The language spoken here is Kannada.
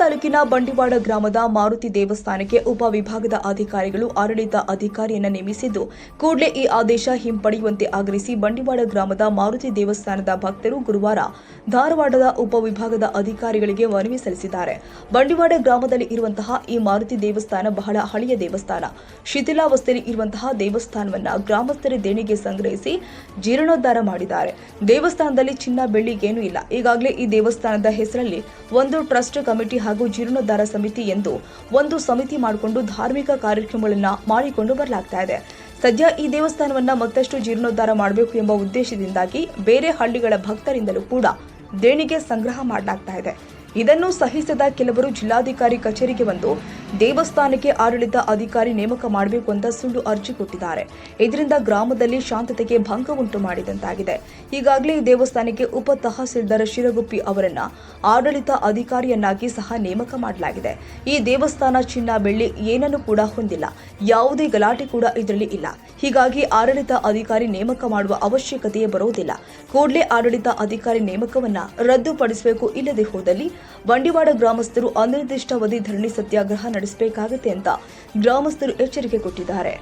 ತಾಲೂಕಿನ ಬಂಡಿವಾಡ ಗ್ರಾಮದ ಮಾರುತಿ ದೇವಸ್ಥಾನಕ್ಕೆ ಉಪವಿಭಾಗದ ಅಧಿಕಾರಿಗಳು ಆಡಳಿತ ಅಧಿಕಾರಿಯನ್ನ ನೇಮಿಸಿದ್ದು, ಕೂಡಲೇ ಈ ಆದೇಶ ಹಿಂಪಡೆಯುವಂತೆ ಆಗ್ರಹಿಸಿ ಬಂಡಿವಾಡ ಗ್ರಾಮದ ಮಾರುತಿ ದೇವಸ್ಥಾನದ ಭಕ್ತರು ಗುರುವಾರ ಧಾರವಾಡದ ಉಪವಿಭಾಗದ ಅಧಿಕಾರಿಗಳಿಗೆ ಮನವಿ ಸಲ್ಲಿಸಿದ್ದಾರೆ. ಬಂಡಿವಾಡ ಗ್ರಾಮದಲ್ಲಿ ಇರುವಂತಹ ಈ ಮಾರುತಿ ದೇವಸ್ಥಾನ ಬಹಳ ಹಳೆಯ ದೇವಸ್ಥಾನ. ಶಿಥಿಲಾವಸ್ಥೆಯಲ್ಲಿ ಇರುವಂತಹ ದೇವಸ್ಥಾನವನ್ನ ಗ್ರಾಮಸ್ಥರ ದೇಣಿಗೆ ಸಂಗ್ರಹಿಸಿ ಜೀರ್ಣೋದ್ಧಾರ ಮಾಡಿದ್ದಾರೆ. ದೇವಸ್ಥಾನದಲ್ಲಿ ಚಿನ್ನ ಬೆಳ್ಳಿಗೇನೂ ಇಲ್ಲ. ಈಗಾಗಲೇ ಈ ದೇವಸ್ಥಾನದ ಹೆಸರಲ್ಲಿ ಒಂದು ಟ್ರಸ್ಟ್ ಕಮಿಟಿ ಹಾಗೂ ಜೀರ್ಣೋದ್ಧಾರ ಸಮಿತಿ ಎಂದು ಒಂದು ಸಮಿತಿ ಮಾಡಿಕೊಂಡು ಧಾರ್ಮಿಕ ಕಾರ್ಯಕ್ರಮಗಳನ್ನು ಮಾಡಿಕೊಂಡು ಬರಲಾಗ್ತಾ ಇದೆ. ಸದ್ಯ ಈ ದೇವಸ್ಥಾನವನ್ನ ಮತ್ತಷ್ಟು ಜೀರ್ಣೋದ್ಧಾರ ಮಾಡಬೇಕು ಎಂಬ ಉದ್ದೇಶದಿಂದಾಗಿ ಬೇರೆ ಹಳ್ಳಿಗಳ ಭಕ್ತರಿಂದಲೂ ಕೂಡ ದೇಣಿಗೆ ಸಂಗ್ರಹ ಮಾಡಲಾಗ್ತಾ ಇದೆ. ಇದನ್ನು ಸಹಿಸದ ಕೆಲವರು ಜಿಲ್ಲಾಧಿಕಾರಿ ಕಚೇರಿಗೆ ಬಂದು ದೇವಸ್ಥಾನಕ್ಕೆ ಆಡಳಿತ ಅಧಿಕಾರಿ ನೇಮಕ ಮಾಡಬೇಕು ಅಂತ ಸುಳ್ಳು ಅರ್ಜಿ ಕೊಟ್ಟಿದ್ದಾರೆ. ಇದರಿಂದ ಗ್ರಾಮದಲ್ಲಿ ಶಾಂತತೆಗೆ ಭಂಗ ಉಂಟು ಮಾಡಿದಂತಾಗಿದೆ. ಈಗಾಗಲೇ ಈ ದೇವಸ್ಥಾನಕ್ಕೆ ಉಪ ತಹಸೀಲ್ದಾರ್ ಶಿರಗುಪ್ಪಿ ಅವರನ್ನ ಆಡಳಿತ ಅಧಿಕಾರಿಯನ್ನಾಗಿ ಸಹ ನೇಮಕ ಮಾಡಲಾಗಿದೆ. ಈ ದೇವಸ್ಥಾನ ಚಿನ್ನ ಬೆಳ್ಳಿ ಏನನ್ನು ಕೂಡ ಹೊಂದಿಲ್ಲ. ಯಾವುದೇ ಗಲಾಟೆ ಕೂಡ ಇದರಲ್ಲಿ ಇಲ್ಲ. ಹೀಗಾಗಿ ಆಡಳಿತ ಅಧಿಕಾರಿ ನೇಮಕ ಮಾಡುವ ಅವಶ್ಯಕತೆಯೇ ಬರುವುದಿಲ್ಲ. ಕೂಡಲೇ ಆಡಳಿತ ಅಧಿಕಾರಿ ನೇಮಕವನ್ನ ರದ್ದುಪಡಿಸಬೇಕು ಇಲ್ಲದೆ ಹೋದಲ್ಲಿ ಬಂಡಿವಾಡ ಗ್ರಾಮಸ್ಥರು ಅನಿರ್ದಿಷ್ಟಾವಧಿ ಧರಣಿ ಸತ್ಯಾಗ್ರಹ ನಡೆಸಬೇಕಾಗುತ್ತೆ ಅಂತ ಗ್ರಾಮಸ್ಥರು ಎಚ್ಚರಿಕೆ ಕೊಟ್ಟಿದ್ದಾರೆ.